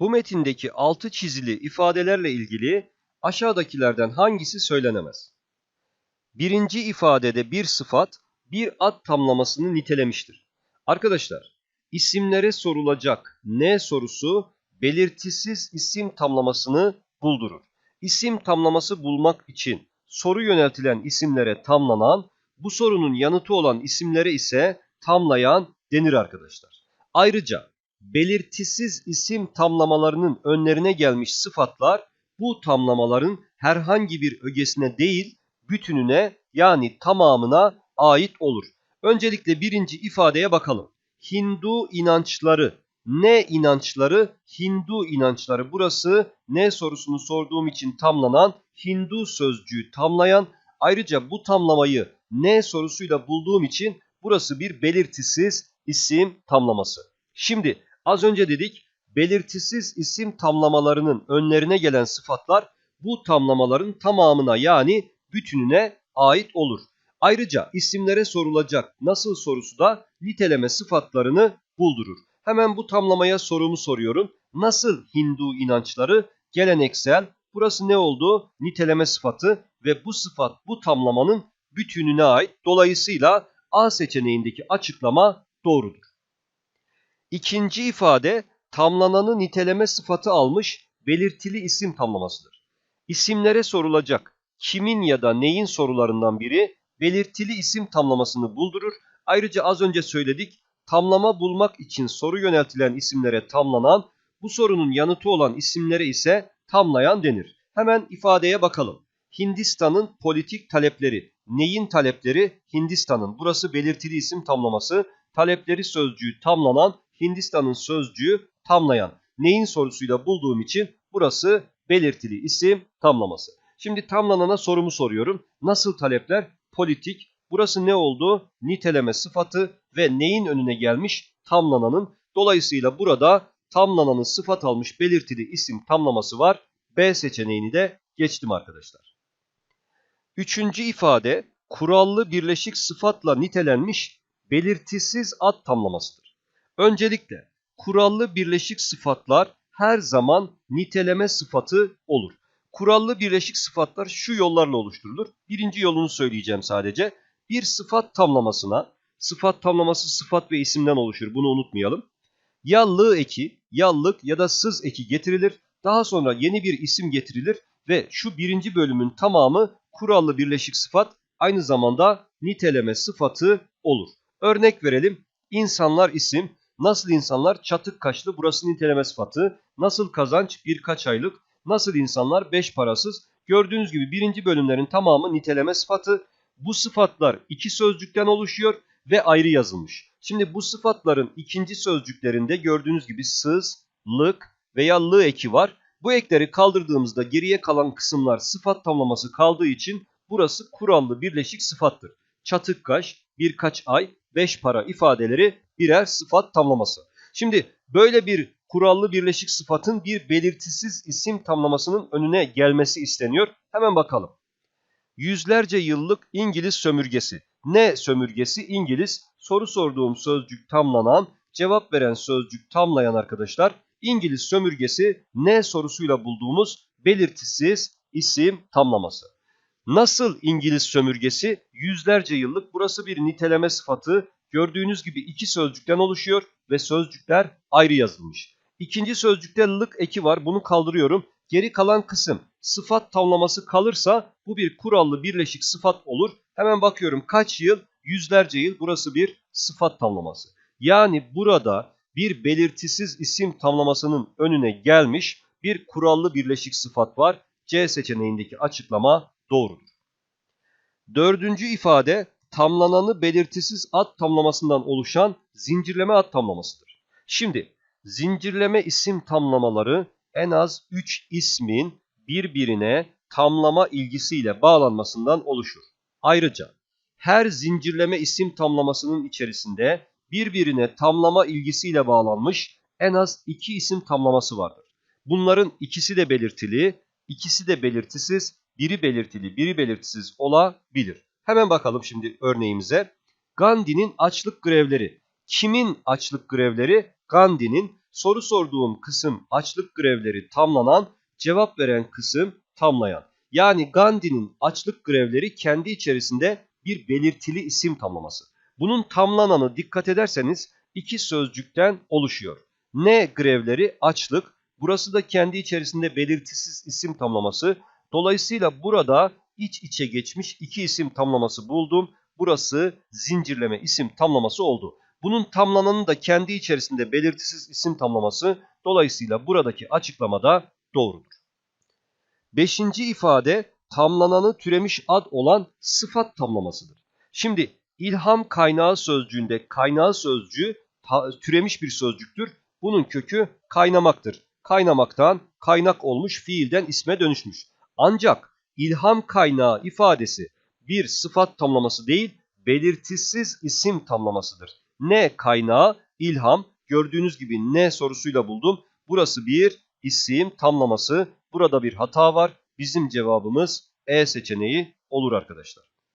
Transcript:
Bu metindeki altı çizili ifadelerle ilgili aşağıdakilerden hangisi söylenemez? Birinci ifadede bir sıfat bir ad tamlamasını nitelemiştir. Arkadaşlar isimlere sorulacak ne sorusu belirtisiz isim tamlamasını buldurur. İsim tamlaması bulmak için soru yöneltilen isimlere tamlanan, bu sorunun yanıtı olan isimlere ise tamlayan denir arkadaşlar. Ayrıca belirtisiz isim tamlamalarının önlerine gelmiş sıfatlar bu tamlamaların herhangi bir ögesine değil bütününe yani tamamına ait olur. Öncelikle birinci ifadeye bakalım. Hindu inançları. Ne inançları? Hindu inançları. Burası ne sorusunu sorduğum için tamlanan Hindu sözcüğü tamlayan. Ayrıca bu tamlamayı ne sorusuyla bulduğum için burası bir belirtisiz isim tamlaması. Şimdi az önce dedik belirtisiz isim tamlamalarının önlerine gelen sıfatlar bu tamlamaların tamamına yani bütününe ait olur. Ayrıca isimlere sorulacak nasıl sorusu da niteleme sıfatlarını buldurur. Hemen bu tamlamaya sorumu soruyorum. Nasıl Hindu inançları geleneksel burası ne oldu? Niteleme sıfatı ve bu sıfat bu tamlamanın bütününe ait. Dolayısıyla A seçeneğindeki açıklama doğrudur. İkinci ifade tamlananı niteleme sıfatı almış belirtili isim tamlamasıdır. İsimlere sorulacak kimin ya da neyin sorularından biri belirtili isim tamlamasını buldurur. Ayrıca az önce söyledik tamlama bulmak için soru yöneltilen isimlere tamlanan, bu sorunun yanıtı olan isimlere ise tamlayan denir. Hemen ifadeye bakalım. Hindistan'ın politik talepleri. Neyin talepleri? Hindistan'ın. Burası belirtili isim tamlaması. Talepleri sözcüğü tamlanan, Hindistan'ın sözcüğü tamlayan. Neyin sorusuyla bulduğum için burası belirtili isim tamlaması. Şimdi tamlanana sorumu soruyorum. Nasıl talepler? Politik. Burası ne oldu? Niteleme sıfatı ve neyin önüne gelmiş? Tamlananın. Dolayısıyla burada tamlananın sıfat almış belirtili isim tamlaması var. B seçeneğini de geçtim arkadaşlar. Üçüncü ifade kurallı birleşik sıfatla nitelenmiş belirtisiz ad tamlamasıdır. Öncelikle kurallı birleşik sıfatlar her zaman niteleme sıfatı olur. Kurallı birleşik sıfatlar şu yollarla oluşturulur. Birinci yolunu söyleyeceğim sadece. Bir sıfat tamlamasına, sıfat tamlaması sıfat ve isimden oluşur bunu unutmayalım. Ya lı eki, ya lık ya da sız eki getirilir. Daha sonra yeni bir isim getirilir ve şu birinci bölümün tamamı kurallı birleşik sıfat aynı zamanda niteleme sıfatı olur. Örnek verelim. İnsanlar isim, nasıl insanlar çatık kaşlı burası niteleme sıfatı, nasıl kazanç birkaç aylık, nasıl insanlar beş parasız. Gördüğünüz gibi birinci bölümlerin tamamı niteleme sıfatı. Bu sıfatlar iki sözcükten oluşuyor ve ayrı yazılmış. Şimdi bu sıfatların ikinci sözcüklerinde gördüğünüz gibi sız, lık veya lı eki var. Bu ekleri kaldırdığımızda geriye kalan kısımlar sıfat tamlaması kaldığı için burası kurallı birleşik sıfattır. Çatık kaş, birkaç ay, beş para ifadeleri birer sıfat tamlaması. Şimdi böyle bir kurallı birleşik sıfatın bir belirtisiz isim tamlamasının önüne gelmesi isteniyor. Hemen bakalım. Yüzlerce yıllık İngiliz sömürgesi. Ne sömürgesi? İngiliz. Soru sorduğum sözcük tamlanan, cevap veren sözcük tamlayan arkadaşlar. İngiliz sömürgesi ne sorusuyla bulduğumuz belirtisiz isim tamlaması. Nasıl İngiliz sömürgesi? Yüzlerce yıllık. Burası bir niteleme sıfatı. Gördüğünüz gibi iki sözcükten oluşuyor ve sözcükler ayrı yazılmış. İkinci sözcükte lık eki var. Bunu kaldırıyorum. Geri kalan kısım sıfat tamlaması kalırsa bu bir kurallı birleşik sıfat olur. Hemen bakıyorum kaç yıl? Yüzlerce yıl. Burası bir sıfat tamlaması. Yani burada bir belirtisiz isim tamlamasının önüne gelmiş bir kurallı birleşik sıfat var. C seçeneğindeki açıklama doğrudur. Dördüncü ifade tamlananı belirtisiz ad tamlamasından oluşan zincirleme ad tamlamasıdır. Şimdi zincirleme isim tamlamaları en az 3 ismin birbirine tamlama ilgisiyle bağlanmasından oluşur. Ayrıca her zincirleme isim tamlamasının içerisinde birbirine tamlama ilgisiyle bağlanmış en az 2 isim tamlaması vardır. Bunların ikisi de belirtili, ikisi de belirtisiz, biri belirtili, biri belirtisiz olabilir. Hemen bakalım şimdi örneğimize. Gandhi'nin açlık grevleri. Kimin açlık grevleri? Gandhi'nin Soru sorduğum kısım açlık grevleri tamlanan, cevap veren kısım tamlayan. Yani Gandhi'nin açlık grevleri kendi içerisinde bir belirtili isim tamlaması. Bunun tamlananı dikkat ederseniz iki sözcükten oluşuyor. Ne grevleri açlık, burası da kendi içerisinde belirtisiz isim tamlaması. Dolayısıyla burada iç içe geçmiş iki isim tamlaması buldum. Burası zincirleme isim tamlaması oldu. Bunun tamlananı da kendi içerisinde belirtisiz isim tamlaması. Dolayısıyla buradaki açıklamada doğrudur. Beşinci ifade tamlananı türemiş ad olan sıfat tamlamasıdır. Şimdi ilham kaynağı sözcüğünde kaynağı sözcüğü türemiş bir sözcüktür. Bunun kökü kaynamaktır. Kaynamaktan kaynak olmuş fiilden isme dönüşmüş. Ancak ilham kaynağı ifadesi bir sıfat tamlaması değil, belirtisiz isim tamlamasıdır. Ne kaynağı? İlham. Gördüğünüz gibi ne sorusuyla buldum. Burası bir isim tamlaması. Burada bir hata var. Bizim cevabımız E seçeneği olur arkadaşlar.